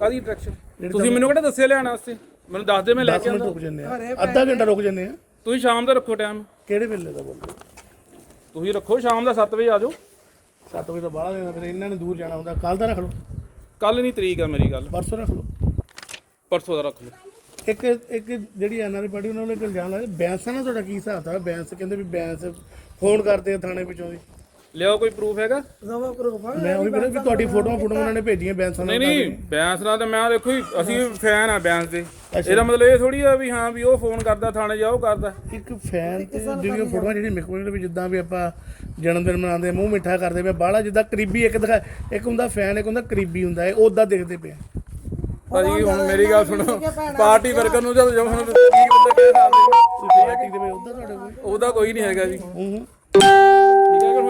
ਕਾਦੀ ਡਾਇਰੈਕਸ਼ਨ ਤੁਸੀਂ ਮੈਨੂੰ ਕਿਹੜਾ ਦੱਸਿਆ ਲੈਣ ਵਾਸਤੇ? ਮੈਨੂੰ ਦੱਸ ਦੇ ਮੈਂ ਲੈ 10 ਕੇ ਮਿੰਟ ਆਉਂਦਾ। ਰੁਕ ਜੰਨੇ ਆ। ਅੱਧਾ ਘੰਟਾ ਰੁਕ ਜੰਨੇ ਆ। ਤੁਸੀਂ ਸ਼ਾਮ ਦਾ ਰੱਖੋ ਟਾਈਮ ਕਿਹੜੇ ਵੇਲੇ ਦਾ ਬੋਲੋ ਤੁਸੀਂ ਰੱਖੋ ਸ਼ਾਮ ਦਾ 7 ਵਜੇ ਆ ਜਾਓ। 7 ਵਜੇ ਤੋਂ ਬਾਅਦ ਦੇਣਾ ਫਿਰ ਇਹਨਾਂ ਨੇ ਦੂਰ ਜਾਣਾ ਹੁੰਦਾ। ਕੱਲ ਦਾ ਰੱਖ ਲਓ। ਕੱਲ ਨਹੀਂ ਤਰੀਕ ਆ ਮੇਰੀ ਗੱਲ। ਪਰਸੋਂ ਰੱਖ ਲਓ। ਪਰਸੋਂ ਦਾ ਰੱਖ ਲਓ। ਇੱਕ ਇੱਕ ਜਿਹੜੀ ਐਨਆਰਆਈ ਪਾਰਟੀ ਉਹਨਾਂ ਨੇ ਇਲਜ਼ਾਮ ਲਾਇਆ। ਬੈਂਸ ਨਾਲ ਤੁਹਾਡਾ ਕੀ ਹਿਸਾਬ था ਬੈਂਸ ਕਹਿੰਦੇ ਵੀ ਬੈਂਸ ਫੋਨ ਕਰਦੇ ਆ ਥਾਣੇ ਵਿੱਚੋਂ ਦੀ ਲਿਆਓ ਕੋਈ ਪ੍ਰੂਫ ਹੈਗਾ? ਦਵਾ ਪ੍ਰੂਫ ਆ ਮੈਂ ਉਹੀ ਕਹਿੰਦਾ ਵੀ ਤੁਹਾਡੀ ਫੋਟੋਆਂ ਫੋਟੋਆਂ ਉਹਨਾਂ ਨੇ ਭੇਜੀਆਂ ਬੈਂਸਾਂ ਨਹੀਂ ਨਾਲ ਨਹੀਂ ਬੈਂਸ ਨਾਲ ਤਾਂ ਮੈਂ ਦੇਖੋ ਜੀ, ਅਸੀਂ ਫੈਨ ਆ ਬੈਂਸ ਦੇ। ਇਹਦਾ ਮਤਲਬ ਇਹ ਥੋੜੀ ਆ ਵੀ ਹਾਂ ਵੀ ਉਹ ਫੋਨ ਕਰਦਾ ਥਾਣੇ ਜਾਓ ਕਰਦਾ। ਇੱਕ ਫੈਨ ਤੇ ਜਿਹੜੀਆਂ ਫੋਟੋਆਂ ਜਿਹੜੀਆਂ ਮੇਰੇ ਕੋਲ ਨੇ ਵੀ ਜਿੱਦਾਂ ਵੀ ਆਪਾਂ ਜਨਮ ਦਿਨ ਮਨਾਉਂਦੇ ਮੂੰਹ ਮਿੱਠਾ ਕਰਦੇ ਪਏ ਬਾਹਲਾ ਜਿੱਦਾਂ ਕਰੀਬੀ ਇੱਕ ਦਿਖਾ ਇੱਕ ਹੁੰਦਾ ਫੈਨ ਇੱਕ ਹੁੰਦਾ ਕਰੀਬੀ ਹੁੰਦਾ ਹੈ ਉਦਾਂ ਦਿਖਦੇ ਪਏ। ਭਾਜੀ ਹੁਣ ਮੇਰੀ ਗੱਲ ਸੁਣੋ ਪਾਰਟੀ ਵਰਕਰ ਨੂੰ ਜਦੋਂ ਹੁਣ ਕੀ ਬੰਦੇ ਕਹਿ ਸਕਦੇ ਤੁਸੀਂ ਪਾਰਟੀ ਦੇ ਵਿੱਚ ਉਦਾਂ ਤੁਹਾਡੇ ਕੋਲ? ਉਹਦਾ ਕੋਈ ਨਹੀਂ ਹੈਗਾ ਜੀ। ਹੂੰ ਠੀਕ ਹੈ ਕਿ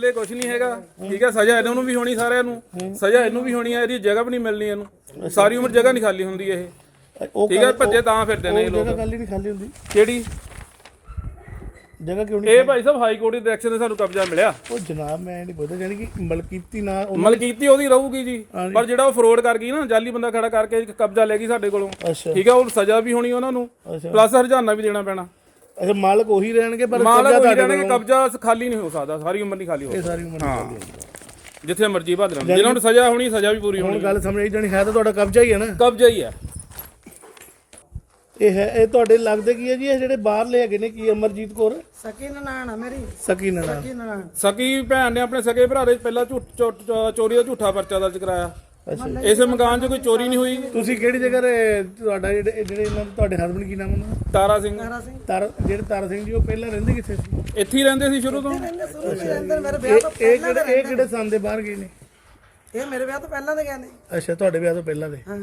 ਦੇ ਪੱਲੇ ਕੁਝ ਨਹੀਂ ਹੈਗਾ। ਠੀਕ ਹੈ ਸਜ਼ਾ ਇਹਨਾਂ ਨੂੰ ਵੀ ਹੋਣੀ ਸਾਰਿਆਂ ਨੂੰ। ਸਜ਼ਾ ਇਹਨੂੰ ਵੀ ਹੋਣੀ ਹੈ ਇਹਦੀ ਜਗ੍ਹਾ ਵੀ ਨਹੀਂ ਮਿਲਣੀ ਇਹਨੂੰ। ਸਾਰੀ ਉਮਰ ਜਗ੍ਹਾ ਨਹੀਂ ਖਾਲੀ ਹੁੰਦੀ ਇਹ। ਉਹ ਠੀਕ ਹੈ ਭੱਜੇ ਤਾਂ ਫਿਰਦੇ ਨੇ ਇਹ ਲੋਕ। ਜਗ੍ਹਾ ਖਾਲੀ ਨਹੀਂ ਖਾਲੀ ਹੁੰਦੀ। ਕਿਹੜੀ? ਜਗ੍ਹਾ ਕਿਉਂ ਨਹੀਂ ਇਹ ਭਾਈ ਸਾਹਿਬ ਹਾਈ ਕੋਰਟ ਦੀ ਡਾਇਰੈਕਸ਼ਨ ਤੇ ਸਾਨੂੰ ਕਬਜ਼ਾ ਮਿਲਿਆ। ਉਹ ਜਨਾਬ ਮੈਂ ਨਹੀਂ ਬੋਲਦਾ ਜਾਨੀ ਕਿ ਮਲਕੀਤੀ ਨਾ ਉਹ- ਮਲਕੀਤੀ ਉਹਦੀ ਰਹੂਗੀ ਜੀ। ਪਰ ਜਿਹੜਾ ਉਹ ਫਰੋਡ ਕਰ ਗਈ ਨਾ ਜਾਲੀ ਬੰਦਾ ਖੜਾ ਕਰਕੇ ਕਬਜ਼ਾ ਲੈ ਗਈ ਸਾਡੇ ਕੋਲੋਂ। ਠੀਕ ਹੈ ਉਹ ਸਜ਼ਾ ਵੀ ਹੋਣੀ ਉਹਨਾਂ ਨੂੰ। ਪਲੱਸ ਹਰਜਾਨਾ ਵੀ ਦੇਣਾ ਪੈਣਾ। ਅੱਛਾ ਮਾਲਕ ਉਹੀ ਰਹਿਣਗੇ ਪਰ ਮਾਲਕ ਕਬਜ਼ਾ ਤੁਹਾਡੇ ਕਿ ਕੋਲ। ਕਬਜ਼ਾ ਖਾਲੀ ਨਹੀਂ ਹੋ ਸਕਦਾ ਸਾਰੀ ਉਮਰ ਨਹੀਂ ਖਾਲੀ ਹੋ ਇਹ ਸਕਦਾ। ਸਾਰੀ ਉਮਰ ਨਿਕਲ ਗਈ ਜਿੱਥੇ ਮਰਜ਼ੀ ਲੈਣ। ਜਿਹਨਾਂ ਨੂੰ ਸਜ਼ਾ ਹੋਣੀ ਸਜ਼ਾ ਵੀ ਪੂਰੀ ਹੁਣ ਹੋਣੀ। ਗੱਲ ਸਮਝ ਆਈ ਜਾਣੀ ਹੈ ਤਾਂ ਤੁਹਾਡਾ ਕਬਜ਼ਾ ਹੀ ਹੈ ਨਾ। ਕਬਜ਼ਾ ਹੀ ਹੈ। ਇਹ ਹੈ ਇਹ ਤੁਹਾਡੇ ਲੱਗਦੇ ਕੀ ਹੈ ਜੀ? ਇਹ ਜਿਹੜੇ ਬਾਹਰਲੇ ਹੈਗੇ ਨੇ ਕੀ ਅਮਰਜੀਤ ਕੌਰ? ਸਕੀ ਨਨਾਣ ਆ ਮੇਰੀ। ਸਕੀ ਨਨਾਣ। ਸਕੀ ਭੈਣ ਨੇ ਆਪਣੇ ਸਕੇ ਭਰਾ ਦੇ ਪਹਿਲਾਂ ਝੂਠ ਚੋ- ਚੋ- ਚੋਰੀ ਦਾ ਝੂਠਾ ਪਰਚਾ ਦਰਜ ਕਰਾਇਆ। ਇਸ ਮਕਾਨ 'ਚ ਕੋਈ ਚੋਰੀ ਨਹੀਂ ਹੋਈ। ਤੁਸੀਂ ਕਿਹੜੀ ਜਗ੍ਹਾ ਤੇ ਤੁਹਾਡਾ ਜਿਹੜੇ ਜਿਹੜੇ ਇਹਨਾਂ ਦੇ ਤੁਹਾਡੇ ਹਸਬੰਡ ਕੀ ਨਾਮ ਉਹਨਾਂ ਦਾ? ਤਾਰਾ ਸਿੰਘ। ਤਾਰਾ ਸਿੰਘ। ਤਾਰ ਜਿਹੜੇ ਤਾਰਾ ਸਿੰਘ ਜੀ ਉਹ ਪਹਿਲਾਂ ਰਹਿੰਦੇ ਕਿੱਥੇ ਸੀ? ਇੱਥੇ ਹੀ ਰਹਿੰਦੇ ਸੀ ਸ਼ੁਰੂ ਤੋਂ। ਸ਼ੁਰੂ ਅੰਦਰ ਮੇਰੇ ਵਿਆਹ ਤੋਂ ਇਹ ਇਹ ਕਿਹੜੇ ਇਹ ਕਿਹੜੇ ਸੰਨ ਦੇ ਬਾਹਰ ਗਏ ਨੇ? ਇਹ ਮੇਰੇ ਵਿਆਹ ਤੋਂ ਪਹਿਲਾਂ ਦੇ ਗਏ ਨੇ। ਅੱਛਾ ਤੁਹਾਡੇ ਵਿਆਹ ਤੋਂ ਪਹਿਲਾਂ ਦੇ। ਹਾਂ।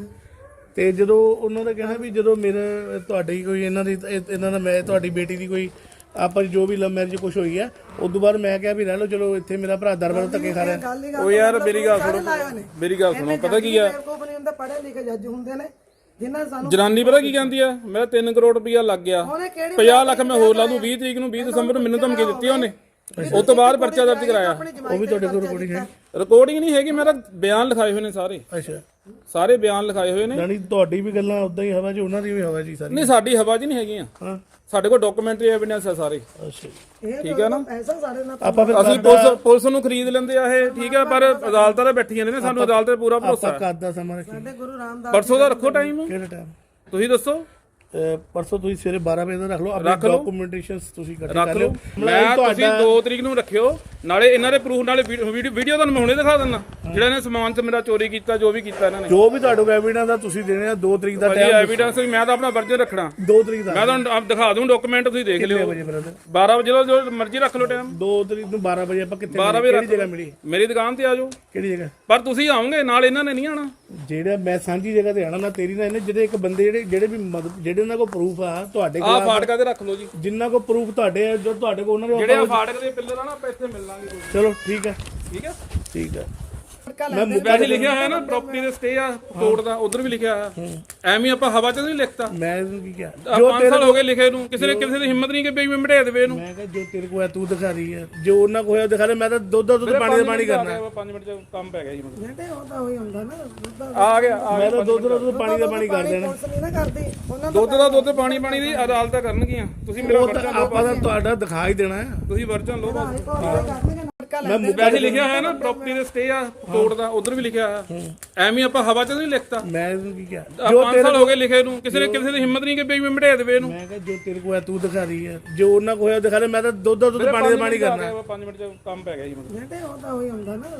ਤੇ ਜਦੋਂ ਉਹਨਾਂ ਦਾ ਕਹਿਣਾ ਵੀ ਜਦੋਂ ਮੇਰੇ ਤੁਹਾਡੀ ਕੋਈ ਇਹਨਾਂ ਦੀ ਇਹ- ਇਹਨਾਂ ਦਾ ਮੈਂ ਤੁਹਾਡੀ ਬੇਟੀ ਦੀ ਕੋਈ ਆਪਸ 'ਚ ਜੋ ਵੀ ਲਵ ਮੈਰਿਜ ਕੁਝ ਹੋਈ ਆ ਉਸ ਤੋਂ ਬਾਅਦ ਮੈਂ ਕਿਹਾ ਵੀ ਰਹਿ ਲਓ ਚਲੋ ਇੱਥੇ ਮੇਰਾ ਭਰਾ ਦਰਬਾਰ ਧੱਕੇ ਖਾ ਰਿਹਾ। ਗੱਲ ਹੀ ਉਹ ਯਾਰ ਮੇਰੀ ਗੱਲ ਸੁਣੋ ਮੇਰੀ ਗੱਲ ਸੁਣੋ ਪਤਾ ਕੀ ਆ ਬੇਵਕੂਫ ਨਹੀਂ ਹੁੰਦੇ ਪੜ੍ਹੇ ਲਿਖੇ ਜੱਜ ਹੁੰਦੇ ਨੇ ਜਿਨ੍ਹਾਂ ਨੇ ਸਾਨੂੰ ਜਨਾਨੀ ਪਤਾ ਕੀ ਕਹਿੰਦੀ ਆ? ਮੇਰਾ 3 ਕਰੋੜ ਰੁਪਇਆ ਲੱਗ ਗਿਆ। ਉਹਨੇ ਕਿਹੜੀ 50 ਲੱਖ ਮੈਂ ਹੋਰ ਲਾ ਦੂੰ 20 ਤਰੀਕ ਨੂੰ 20 ਦਸੰਬਰ ਨੂੰ ਮੈਨੂੰ ਧਮਕੀ ਦਿੱਤੀ ਉਹਨੇ। ਉਸ ਤੋਂ ਬਾਅਦ ਪਰਚਾ ਦਰਜ ਕਰਾਇਆ। ਉਹ ਵੀ ਤੁਹਾਡੇ ਕੋਲ ਰਿਕਾਰਡਿੰਗ ਹੈ। ਰਿਕਾਰਡਿੰਗ ਨਹੀਂ ਹੈਗੀ ਮੇਰਾ ਬਿਆਨ ਲਿਖਾਏ ਹੋਏ ਨੇ ਸਾਰੇ। ਅੱਛਾ। ਸਾਰੇ ਬਿਆਨ ਲਿਖਾਏ ਹੋਏ ਨੇ। ਯਾਨੀ ਤੁਹਾਡੀ ਵੀ ਗੱਲਾਂ ਉਦਾਂ ਹੀ ਹਵਾ 'ਚ ਉਹਨਾਂ ਦੀ ਵੀ ਹਵਾ 'ਚ ਹੀ ਸਾਰੀ। ਨਹੀਂ ਸਾਡੀ ਹਵਾ 'ਚ ਨਹੀਂ ਹੈਗੀਆਂ। ਹਾਂ। ਸਾਡੇ ਕੋਲ ਡਾਕੂਮੈਂਟਰੀ ਐਵੀਡੈਂਸ ਹੈ ਸਾਰੇ। ਅੱਛਾ ਇਹ ਠੀਕ ਹੈ ਨਾ? ਐਸਾ ਸਾਡੇ ਨਾਲ ਆਪਾਂ ਫਿਰ ਅਸੀਂ ਪੁਲਿਸ ਪੁਲਿਸ ਨੂੰ ਖਰੀਦ ਲੈਂਦੇ ਆ ਇਹ ਠੀਕ ਹੈ ਪਰ ਅਦਾਲਤਾਂ ਤੇ ਬੈਠੀਆਂ ਨੇ ਨਾ, ਸਾਨੂੰ ਅਦਾਲਤ ਤੇ ਪੂਰਾ ਭਰੋਸਾ ਆਪਾਂ ਹੈ। ਕਦ ਦਾ ਸਮਾਂ ਰੱਖੀ ਸਾਡੇ ਗੁਰੂ ਰਾਮਦਾਸ ਪਰਸੋਂ ਦਾ ਰੱਖੋ ਟਾਈਮ ਕਿਹੜਾ ਟਾਈਮ ਤੁਸੀਂ ਦੱਸੋ? ਪਰਸੋਂ ਤੁਸੀਂ ਸਵੇਰੇ 12 ਵਜੇ ਦਾ ਰੱਖ ਲਓ ਆਪਣੇ। ਡਾਕੂਮੈਂਟੇਸ਼ਨਸ ਤੁਸੀਂ ਇਕੱਠੇ ਕਰ ਲਓ। ਮੈਂ ਤੁਸੀਂ 2 ਤਰੀਕ ਨੂੰ ਰੱਖਿਓ। ਨਾਲੇ ਇਹਨਾਂ ਦੇ ਪ੍ਰੂਫ ਨਾਲੇ ਵੀਡੀਓ ਤੁਹਾਨੂੰ ਮੈਂ ਹੁਣੇ ਦਿਖਾ ਦਿੰਦਾ। ਜਿਹੜਾ ਇਹਨੇ ਸਮਾਨ ਤੇ ਮੇਰਾ ਚੋਰੀ ਕੀਤਾ ਜੋ ਵੀ ਕੀਤਾ ਇਹਨਾਂ ਨੇ। ਜੋ ਵੀ ਤੁਹਾਡੇ ਕੋਲ ਐਵੀਡੈਂਸ ਆ ਤੁਸੀਂ ਦੇਣੇ ਆ 2 ਤਰੀਕ ਦਾ ਟਾਈਮ ਐਵੀਡੈਂਸ ਮੈਂ ਤਾਂ ਆਪਣਾ ਵਰਜਨ ਰੱਖਣਾ। 2 ਤਰੀਕ ਦਾ। ਮੈਂ ਤੁਹਾਨੂੰ ਆਪ ਦਿਖਾ ਦੂੰ ਡਾਕੂਮੈਂਟ ਤੁਸੀਂ ਦੇਖ ਲਿਓ। ਵਜੇ ਬ੍ਰਦਰ 12 ਵਜੇ ਜੋ ਮਰਜ਼ੀ ਰੱਖ ਲਓ ਟਾਈਮ 2 ਤਰੀਕ ਨੂੰ 12 ਵਜੇ ਆਪਾਂ ਕਿੱਥੇ 12 ਮਿਲੇ? ਵਜੇ ਜਗ੍ਹਾ। ਮਿਲੀ? ਮੇਰੀ ਦੁਕਾਨ ਤੇ ਆ ਜਾਓ। ਕਿਹੜੀ ਜਗ੍ਹਾ? ਪਰ ਤੁਸੀਂ ਆਓਗੇ ਨਾਲ ਇਹਨਾਂ ਨੇ ਨਹੀਂ ਆਣਾ ਜਿਹੜਾ ਮੈਂ ਸਾਂਝੀ ਜਗ੍ਹਾ ਤੇ ਆਣਾ ਨਾ ਤੇਰੀ ਨਾ ਇਹਨੇ ਜਿਹੜੇ ਇੱਕ ਬੰਦੇ ਜਿਹੜੇ ਜਿਹੜੇ ਵੀ ਉਹਨਾਂ ਕੋਲ ਪ੍ਰੂਫ ਆ ਤੁਹਾਡੇ ਆਹ ਕੋਲ ਫਾਟਕਾ ਤੇ ਰੱਖ ਲਓ ਜੀ। ਜਿੰਨਾ ਕੋਲ ਪ੍ਰੂਫ ਤੁਹਾਡੇ ਆ ਜੋ ਤੁਹਾਡੇ ਕੋਲ ਉਹਨਾਂ ਦੇ ਜਿਹੜੇ ਆ ਫਾਟਕ ਦੇ ਪਿੱਲਰ ਆ ਨਾ ਆਪਾਂ ਇੱਥੇ ਮਿਲ ਲਾਂਗੇ ਚਲੋ ਠੀਕ ਹੈ। ਠੀਕ ਹੈ? ਠੀਕ ਹੈ। ਮੈਂ ਵੈਸੇ ਲਿਖਿਆ ਹੋਇਆ ਨਾ ਪ੍ਰਾਪਰਟੀ ਦੇ ਸਟੇ ਆ ਕੋਰਟ ਦਾ ਉਧਰ ਵੀ ਲਿਖਿਆ ਹੋਇਆ। ਐਵੇਂ ਹੀ ਆਪਾਂ ਹਵਾ 'ਚ ਨਹੀਂ ਲਿਖਤਾ। ਮੈਂ ਇਹਨੂੰ ਕੀ ਕਿਹਾ? ਆਹ ਪੰਜ ਸਾਲ ਹੋ ਗਏ ਲਿਖੇ ਨੂੰ ਕਿਸੇ ਨੇ ਕਿਸੇ ਦੀ ਹਿੰਮਤ ਨਹੀਂ ਕਿ ਬਈ ਮੈਂ ਮਟਿਆ ਦੇਵੇ ਇਹਨੂੰ। ਮੈਂ ਕਿਹਾ ਜੋ ਤੇਰੇ ਕੋਲ ਹੈ ਤੂੰ ਦਿਖਾ ਰਹੀ ਹੈ। ਜੋ ਉਹਨਾਂ ਕੋਲ ਹੋਇਆ ਦਿਖਾ ਦੇ ਮੈਂ ਤਾਂ ਦੁੱਧ ਦਾ ਦੁੱਧ ਪਾਣੀ ਦਾ ਪਾਣੀ ਕਰਨਾ। 5 ਮਿੰਟ ਚ ਕੰਮ ਪੈ ਗਿਆ ਜੀ ਮੈਨੂੰ। ਜਿਹੜੇ ਉਹਦਾ ਹੋਈ ਹੁੰਦਾ ਨਾ ਦੁੱਧ ਦਾ ਆ ਗਿਆ ਆ ਮੈਂ ਤਾਂ ਦੁੱਧ ਦਾ ਦੁੱਧ ਪਾਣੀ ਦਾ ਪਾਣੀ ਕਰ ਦੇਣਾ ਪੁਲਿਸ ਨਹੀਂ ਨਾ ਕਰਦੀ। ਉਹਨਾਂ ਦਾ ਦੁੱਧ ਦਾ ਦੁੱਧ ਪਾਣੀ ਪਾਣੀ ਦੀ ਅਦਾਲਤਾਂ ਕਰਨਗੀਆਂ। ਤੁਸੀਂ ਮੇਰਾ ਉਹ ਤਾਂ ਵਰਜਨ ਲਓ ਆਪਾਂ ਤਾਂ ਤੁਹਾਡਾ ਦਿਖਾ ਹੀ ਦੇਣਾ ਹੈ। ਤੁਸੀਂ ਵਰਜਨ ਲਓ। ਬਸ ਕਰਨਗੇ ਠੇਕਾ ਲੈਂਦੇ ਵੈਸੇ ਲਿਖਿਆ ਹੋਇਆ ਨਾ ਪ੍ਰਾਪਰਟੀ ਦੇ ਸਟੇ ਆ ਕੋਰਟ ਦਾ ਉਧਰ ਵੀ ਲਿਖਿਆ ਹੋਇਆ। ਐਵੇਂ ਆਪਾਂ ਹਵਾ 'ਚ ਨਹੀਂ ਲਿਖਤਾ। ਮੈਂ ਇਹਨੂੰ ਕੀ ਕਿਹਾ? ਪੰਜ ਸਾਲ ਹੋ ਗਏ ਲਿਖੇ ਨੂੰ ਕਿਸੇ ਨੇ ਕਿਸੇ ਦੀ ਹਿੰਮਤ ਨਹੀਂ ਕਿ ਬਈ ਮੈਂ ਮਟੇ ਦੇਵੇ ਇਹਨੂੰ। ਮੈਂ ਕਿਹਾ ਜੋ ਤੇਰੇ ਕੋਲ ਹੈ ਤੂੰ ਦਿਖਾ ਰਹੀ ਹੈ। ਜੋ ਉਹਨਾਂ ਕੋਲ ਹੈ ਦਿਖਾ ਲੈ ਮੈਂ ਤਾਂ ਦੁੱਧ ਦਾ ਦੁੱਧ ਪਾਣੀ ਦਾ ਪਾਣੀ ਕਰਨਾ। 5 ਮਿੰਟ ਚ ਕੰਮ ਪੈ ਗਿਆ ਜੀ ਮੈਨੂੰ। ਬੇਟੇ ਉਹ ਤਾਂ ਹੋਈ ਹੁੰਦਾ ਨਾ।